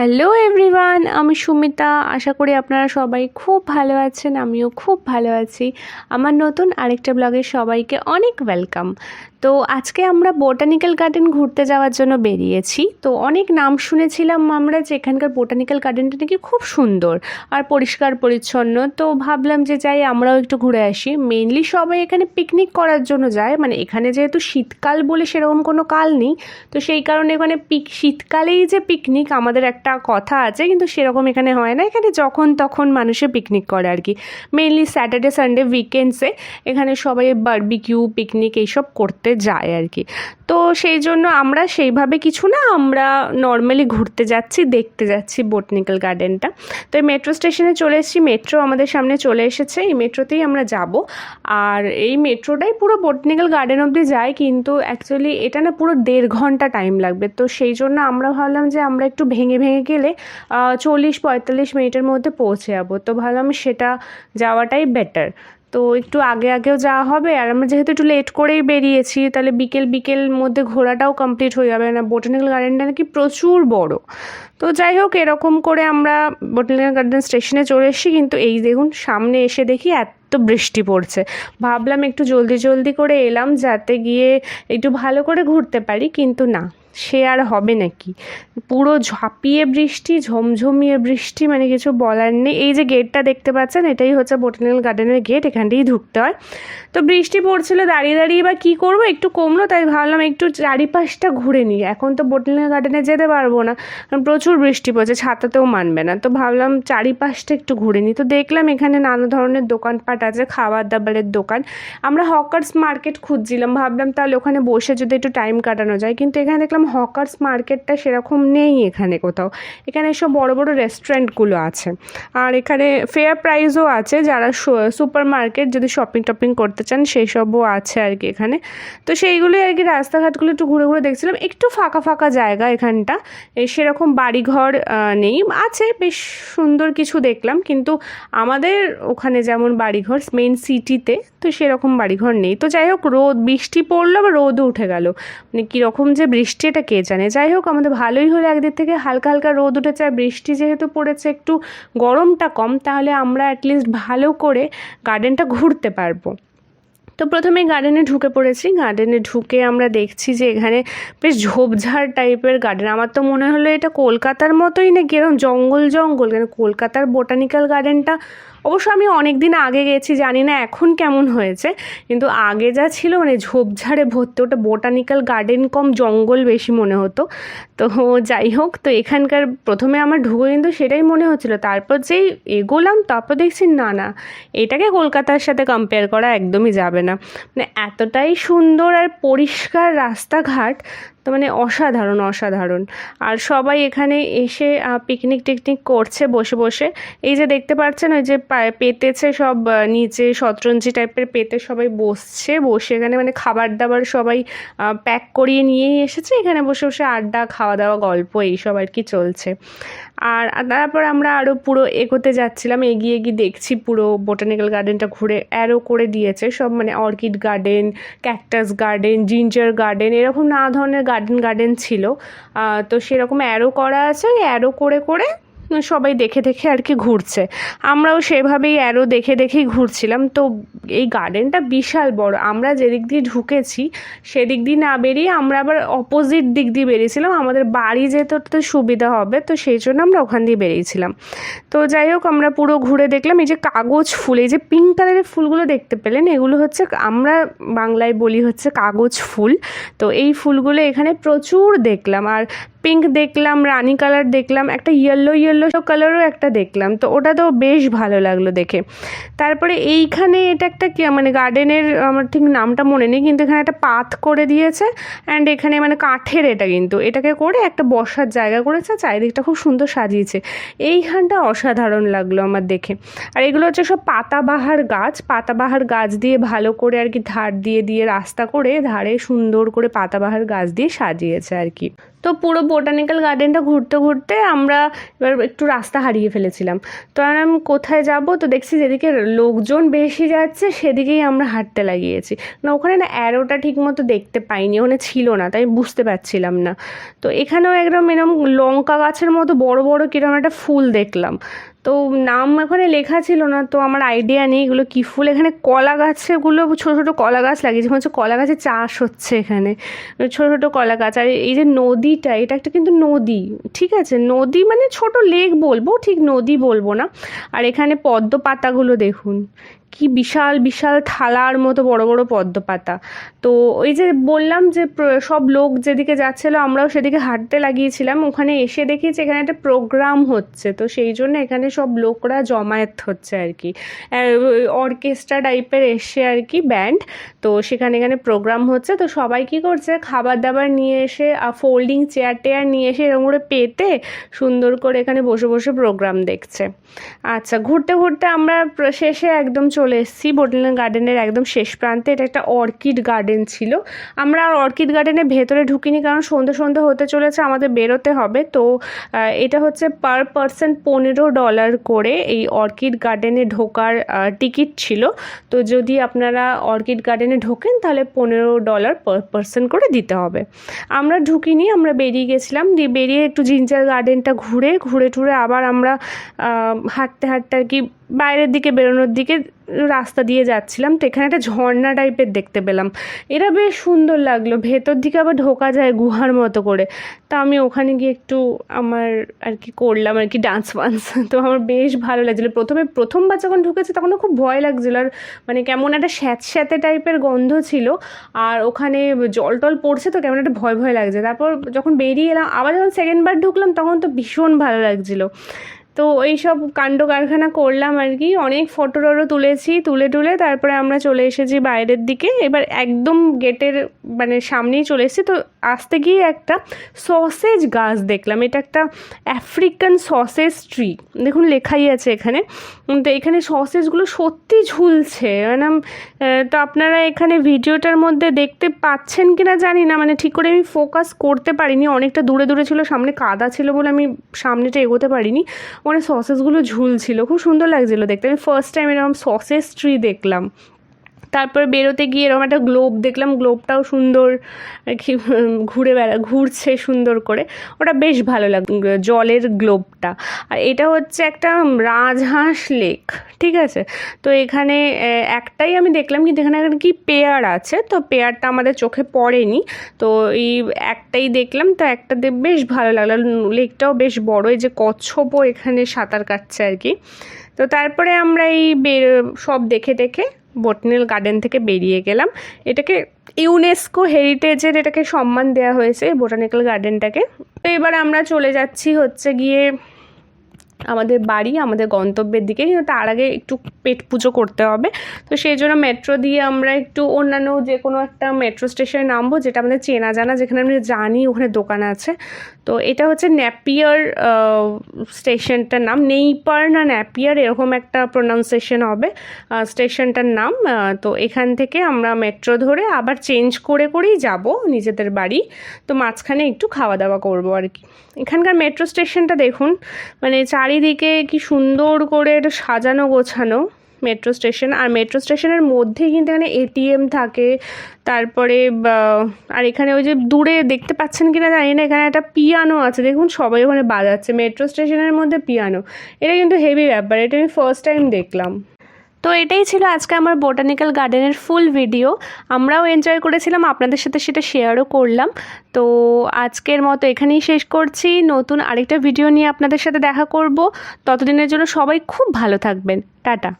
Hello everyone আমি সুমিতা। আশা করি আপনারা সবাই খুব ভালো আছেন, আমিও খুব ভালো আছি। আমার নতুন আরেকটা ব্লগে সবাইকে অনেক ওয়েলকাম তো আজকে আমরা বোটানিক্যাল গার্ডেন ঘুরতে যাওয়ার জন্য বেরিয়েছি। তো অনেক নাম শুনেছিলাম আমরা যে এখানকার বোটানিক্যাল গার্ডেনটা নাকি খুব সুন্দর আর পরিষ্কার, পরিচ্ছন্ন। তো ভাবলাম যে যাই, আমরাও একটু ঘুরে আসি। মেনলি সবাই এখানে পিকনিক করার জন্য যায়। মানে এখানে যেহেতু শীতকাল বলে সেরকম কোনো কাল নেই। তো সেই কারণে এখানে পিক শীতকালেই যে পিকনিক আমাদের একটা কথা আছে, কিন্তু সেরকম এখানে হয় না। এখানে যখন তখন মানুষে পিকনিক করে আর কি। মেনলি স্যাটারডে সানডে উইকেন্ডসে এখানে সবাই বারবিকিউ পিকনিক এইসব করতে যায় আর কি। তো সেই জন্য আমরা সেইভাবে কিছু না, আমরা নর্মালি ঘুরতে যাচ্ছি, দেখতে যাচ্ছি বোটনিক্যাল গার্ডেনটা তো এই মেট্রো স্টেশনে চলে এসেছি মেট্রো আমাদের সামনে চলে এসেছে, এই মেট্রোতেই আমরা যাব। আর এই মেট্রোটাই পুরো বোটনিক্যাল গার্ডেন অবধি যায়, কিন্তু অ্যাকচুয়ালি এটা না পুরো দেড় ঘণ্টা টাইম লাগবে। তো সেই জন্য আমরা ভাবলাম যে আমরা একটু ভেঙে ভেঙে গেলে চল্লিশ পঁয়তাল্লিশ মিনিটের মধ্যে পৌঁছে যাব। তো ভাবলাম সেটা যাওয়াটাই বেটার তো একটু আগে আগেও যাওয়া হবে, আর আমরা যেহেতু একটু লেট করেই বেরিয়েছি, তাহলে বিকেল বিকেল মধ্যে ঘোরাটাও কমপ্লিট হয়ে যাবে। না বোটানিক্যাল গার্ডেনটা নাকি প্রচুর বড়। তো যাই হোক, এরকম করে আমরা বোটানিক্যাল গার্ডেন স্টেশনে চলে এসেছি, কিন্তু এই দেখুন, সামনে এসে দেখি এত বৃষ্টি পড়ছে। ভাবলাম একটু জলদি জলদি করে এলাম, যাতে গিয়ে একটু ভালো করে ঘুরতে পারি, কিন্তু না। সে আর হবে নাকি? পুরো ঝাঁপিয়ে বৃষ্টি, ঝমঝমিয়ে বৃষ্টি মানে কিছু বলার নেই। এই যে গেটটা দেখতে পাচ্ছেন, এটাই হচ্ছে বোটানিক্যাল গার্ডেনের গেট এখান দিয়েই ঢুকতে হয়। তো বৃষ্টি পড়ছিল, দাঁড়িয়ে দাঁড়িয়ে বা কী করব? একটু কমলো, তাই ভাবলাম একটু চারিপাশটা ঘুরে নিই। এখন তো বোটানিক্যাল গার্ডেনে যেতে পারব না, কারণ প্রচুর বৃষ্টি পড়ছে ছাতাতেও মানবে না। তো ভাবলাম চারিপাশটা একটু ঘুরে নিই। তো দেখলাম এখানে নানা ধরনের দোকানপাট আছে, খাবার দাবারের দোকান। আমরা হকার্স মার্কেট খুঁজছিলাম, ভাবলাম তাহলে ওখানে বসে যদি একটু টাইম কাটানো যায়। কিন্তু এখানে দেখলাম হকার্স মার্কেটটা সেরকম নেই এখানে কোথাও। এখানে সব বড় বড় রেস্টুরেন্টগুলো আছে। আর এখানে ফেয়ার প্রাইসও আছে যারা সুপার মার্কেট যদি শপিং টপিং করতে চান সেই সবও আছে আর কি এখানে। তো সেইগুলোই আর কি রাস্তাঘাটগুলো একটু ঘুরে ঘুরে দেখছিলাম। একটু ফাঁকা ফাঁকা জায়গা এখানটা। সেরকম বাড়িঘর নেই। আছে, বেশ সুন্দর কিছু দেখলাম। কিন্তু আমাদের ওখানে যেমন বাড়িঘর মেন সিটিতে তো সেরকম বাড়িঘর নেই। তো যাই হোক, রোদ, বৃষ্টি পড়ল বা রোদও উঠে গেল। মানে কীরকম যে বৃষ্টি এটা কে জানে? যাই হোক, আমাদের ভালোই হলো একদিক থেকে। হালকা হালকা রোদ উঠেছে আর বৃষ্টি যেহেতু পড়েছে, একটু গরমটা কম, তাহলে আমরা অ্যাটলিস্ট ভালো করে গার্ডেনটা ঘুরতে পারব। তো প্রথমে গার্ডেনে ঢুকে পড়েছি। গার্ডেনে ঢুকে আমরা দেখছি যে এখানে বেশ ঝোপঝাড় টাইপের গার্ডেন আমার তো মনে হলো এটা কলকাতার মতোই নাকি এরকম জঙ্গল জঙ্গল কেন কলকাতার বোটানিক্যাল গার্ডেনটা অবশ্য আমি অনেক দিন আগে গেছি, জানি না এখন কেমন হয়েছে, কিন্তু আগে যা ছিল মানে ঝোপঝাড়ে ভর্তি, ওটা বোটানিক্যাল গার্ডেন কম জঙ্গল বেশি মনে হতো। তো যাই হোক, তো এখানকার প্রথমে আমার ঢুকে কিন্তু সেটাই মনে হচ্ছিল। তারপর যেই এগোলাম, তারপর দেখছি না না, এটাকে কলকাতার সাথে কম্পেয়ার করা একদমই যাবে না। মানে এতটাই সুন্দর আর পরিষ্কার রাস্তাঘাট, তো মানে অসাধারণ অসাধারণ। আর সবাই এখানে এসে পিকনিক টিকনিক করছে বসে বসে। এই যে দেখতে পাচ্ছেন, ওই যে পেতেছে সব নিচে শতরঞ্জি টাইপের পেতে সবাই বসছে। বসে এখানে মানে খাবার দাবার সবাই প্যাক করিয়ে নিয়েই এসেছে। এখানে বসে বসে আড্ডা খাওয়া দাওয়া গল্প এইসব আর কি চলছে। আর তারপর আমরা আরও পুরো এগোতে যাচ্ছিলাম, এগিয়ে গিয়ে দেখছি পুরো বোটানিক্যাল গার্ডেনটা ঘুরে অ্যারো করে দিয়েছে। সব মানে orchid garden, cactus garden, ginger garden, এরকম নানা ধরনের গার্ডেন গার্ডেন ছিল তো সেরকম অ্যারো করা আছে অ্যারো করে করে সবাই দেখে দেখে আর কি ঘুরছে। আমরাও সেভাবেই অ্যারো দেখে দেখেই ঘুরছিলাম। তো এই গার্ডেনটা বিশাল বড়। আমরা যেদিক দিয়ে ঢুকেছি, সেদিক দিয়ে না বেরিয়ে আমরা আবার অপোজিট দিক দিয়ে বেরিয়েছিলাম। আমাদের বাড়ি যেতে তো সুবিধা হবে, তো সেই জন্য আমরা ওখান দিয়ে বেরিয়েছিলাম। তো যাই হোক, আমরা পুরো ঘুরে দেখলাম। এই যে কাগজ ফুল, এই যে পিঙ্ক কালারের ফুলগুলো দেখতে পেলেন, এগুলো হচ্ছে আমরা বাংলায় বলি হচ্ছে কাগজ ফুল। তো এই ফুলগুলো এখানে প্রচুর দেখলাম। আর পিঙ্ক দেখলাম, রানি কালার দেখলাম, একটা ইয়েলো ইয়েলো কালারও একটা দেখলাম। তো ওটা তো বেশ ভালো লাগল দেখে। তারপরে এইখানে এটা একটা মানে গার্ডেনের আমার ঠিক নামটা মনে নেই, কিন্তু এখানে একটা পাথ করে দিয়েছে। অ্যান্ড এখানে মানে কাঠের এটা কিন্তু। এটাকে করে একটা বসার জায়গা করেছে, চারিদিকটা খুব সুন্দর সাজিয়েছে। এইখানটা অসাধারণ লাগল আমার দেখে। আর এগুলো হচ্ছে সব পাতাবাহার গাছ। পাতাবাহার গাছ দিয়ে ভালো করে আর কি ধার দিয়ে দিয়ে রাস্তা করে ধারে সুন্দর করে পাতাবাহার গাছ দিয়ে সাজিয়েছে আর কি। তো পুরো বোটানিক্যাল গার্ডেনটা ঘুরতে ঘুরতে আমরা এবার একটু রাস্তা হারিয়ে ফেলেছিলাম। তো আমি কোথায় যাব? তো দেখছি যেদিকে লোকজন বেশি যাচ্ছে, সেদিকেই আমরা হাঁটতে লাগিয়েছি। না, ওখানে না অ্যারোটা ঠিক মতো দেখতে পাইনি, ওখানে ছিল না, তাই বুঝতে পারছিলাম না। তো এখানেও একদম এরকম লঙ্কা গাছের মতো বড় বড় কীরকম একটা ফুল দেখলাম। তো নাম এখানে লেখা ছিল না, তো আমার আইডিয়া নেই এগুলো কী ফুল। এখানে কলা গাছগুলো ছোটো ছোটো কলা গাছ লাগিয়েছে, মনে হচ্ছে কলা গাছের চাষ হচ্ছে এখানে। ছোটো ছোটো কলা গাছ, আর এই যে নদীটা, এটা একটা কিন্তু নদী, ঠিক আছে? নদী মানে ছোট লেক বলব, ঠিক নদী বলব না। আর এখানে পদ্ম পাতাগুলো দেখুন কি বিশাল বিশাল থালার মতো বড় বড় পদ্ম পাতা তো ওই যে বললাম যে সব লোক যেদিকে যাচ্ছিল, আমরাও সেদিকে হাঁটতে লাগিয়েছিলাম। ওখানে এসে দেখি যে এখানে একটা প্রোগ্রাম হচ্ছে। তো সেই জন্য এখানে সব লোকরা জমায়েত হচ্ছে আর কি। অর্কেস্ট্রা টাইপের এসে আর কি ব্যান্ড। তো সেখানে এখানে প্রোগ্রাম হচ্ছে। তো সবাই কী করছে? খাবার দাবার নিয়ে এসে ফোল্ডিং চেয়ার টেয়ার নিয়ে এসে এরকম করে পেতে সুন্দর করে এখানে বসে বসে প্রোগ্রাম দেখছে। আচ্ছা ঘুরতে ঘুরতে আমরা শেষে একদম চলে এসেছি বোটানিক্যাল গার্ডেনের একদম শেষ প্রান্তে। এটা একটা অর্কিড গার্ডেন ছিল। আমরা আর অর্কিড গার্ডেনের ভেতরে ঢুকিনি কারণ সন্ধে সন্ধে হতে চলেছে, আমাদের বেরোতে হবে। তো এটা হচ্ছে পার পার্সন পনেরো ডলার করে এই অর্কিড গার্ডেনে ঢোকার টিকিট ছিল। তো যদি আপনারা অর্কিড গার্ডেনে ঢোকেন তাহলে পনেরো ডলার পার পার্সন করে দিতে হবে। আমরা ঢুকিনি, আমরা বেরিয়ে গেছিলাম। দিয়ে বেরিয়ে একটু জিঞ্জার গার্ডেনটা ঘুরে ঘুরে টুরে আবার আমরা হাঁটতে হাঁটতে আর কি বাইরের দিকে, বেরোনোর দিকে রাস্তা দিয়ে যাচ্ছিলাম তো এখানে একটা ঝর্ণা টাইপের দেখতে পেলাম। এটা বেশ সুন্দর লাগল। ভেতর দিকে আবার ঢোকা যায় গুহার মতো করে। তা আমি ওখানে গিয়ে একটু আমার আর কি করলাম আর কি ডান্স ফান্স তো আমার বেশ ভালো লাগছিল প্রথমে প্রথমবার যখন ঢুকেছে তখন খুব ভয় লাগছিল। আর মানে কেমন একটা স্যাঁতস্যাঁতে টাইপের গন্ধ ছিল। আর ওখানে জল টল পড়ছে তো কেমন একটা ভয় ভয় লাগছে। তারপর যখন বেরিয়ে এলাম, আবার যখন সেকেন্ডবার ঢুকলাম তখন তো ভীষণ ভালো লাগছিল। তো এই সব কাণ্ড কারখানা করলাম আর কি। অনেক ফটো টটো তুলেছি, তুলে টুলে তারপরে আমরা চলে এসেছি বাইরের দিকে। এবার একদম গেটের মানে সামনেই চলে এসেছি। তো আসতে গিয়ে একটা সসেজ গাছ দেখলাম। এটা একটা আফ্রিকান সসেজ ট্রি দেখুন লেখাই আছে এখানে। তো এখানে সসেজগুলো সত্যি ঝুলছে। মানে তো আপনারা এখানে ভিডিওটার মধ্যে দেখতে পাচ্ছেন কি না জানি না। মানে ঠিক করে আমি ফোকাস করতে পারিনি। অনেকটা দূরে দূরে ছিল, সামনে কাদা ছিল বলে আমি সামনেটা এগোতে পারিনি। ওখানে সসেসগুলো ঝুলছিল খুব সুন্দর লাগছিল দেখতে। আমি ফার্স্ট টাইম এরকম সসেস ট্রি দেখলাম। তারপর বেরোতে গিয়ে এরকম একটা গ্লোব দেখলাম গ্লোবটাও সুন্দর কি, ঘুরে বেড়া, ঘুরছে সুন্দর করে। ওটা বেশ ভালো লাগ, জলের গ্লোবটা আর এটা হচ্ছে একটা রাজহাঁস লেক ঠিক আছে? তো এখানে একটাই আমি দেখলাম কিন্তু এখানে কি পেয়ার আছে, তো পেয়ারটা আমাদের চোখে পড়েনি। তো এই একটাই দেখলাম, তো একটা বেশ ভালো লাগল। লেকটাও বেশ বড়, এই যে কচ্ছপও এখানে সাঁতার কাটছে আর কি। তো তারপরে আমরা এই সব দেখে দেখে বোটানিক্যাল গার্ডেন থেকে বেরিয়ে গেলাম। এটাকে ইউনেস্কো হেরিটেজের এটাকে সম্মান দেওয়া হয়েছে বোটানিক্যাল গার্ডেনটাকে তো এবার আমরা চলে যাচ্ছি হচ্ছে গিয়ে আমাদের বাড়ি, আমাদের গন্তব্যের দিকে। কিন্তু তার আগে একটু পেট পুজো করতে হবে। তো সেই জন্য মেট্রো দিয়ে আমরা একটু অন্যান্য যে কোনো একটা মেট্রো স্টেশনে নামবো, যেটা আমাদের চেনা জানা, যেখানে আমরা জানি ওখানে দোকান আছে। তো এটা হচ্ছে ন্যাপিয়ার স্টেশনটার নাম। নেইপার না ন্যাপিয়ার এরকম একটা প্রোনাউন্সিয়েশন হবে স্টেশনটার নাম। তো এখান থেকে আমরা মেট্রো ধরে আবার চেঞ্জ করে করেই যাব নিজেদের বাড়ি। তো মাঝখানে একটু খাওয়া দাওয়া করব আর কি। এখানকার মেট্রো স্টেশনটা দেখুন মানে চারিদিকে কি সুন্দর করে এটা সাজানো গোছানো মেট্রো স্টেশন আর মেট্রো স্টেশনের মধ্যেই কিন্তু এখানে এটিএম থাকে, তারপরে আর এখানে ওই যে দূরে দেখতে পাচ্ছেন কিনা জানি না, এখানে একটা পিয়ানো আছে। দেখুন, সবাই ওখানে বাজাচ্ছে। মেট্রো স্টেশনের মধ্যে পিয়ানো এটা কিন্তু হেভি ব্যাপার, এটা আমি ফার্স্ট টাইম দেখলাম। তো এটাই ছিল আজকে আমার বোটানিক্যাল গার্ডেনের ফুল ভিডিও। আমরাও এনজয় করেছিলাম, আপনাদের সাথে সেটা শেয়ারও করলাম। তো আজকের মতো এখানেই শেষ করছি। নতুন আরেকটা ভিডিও নিয়ে আপনাদের সাথে দেখা করব। ততদিনের জন্য সবাই খুব ভালো থাকবেন। টাটা।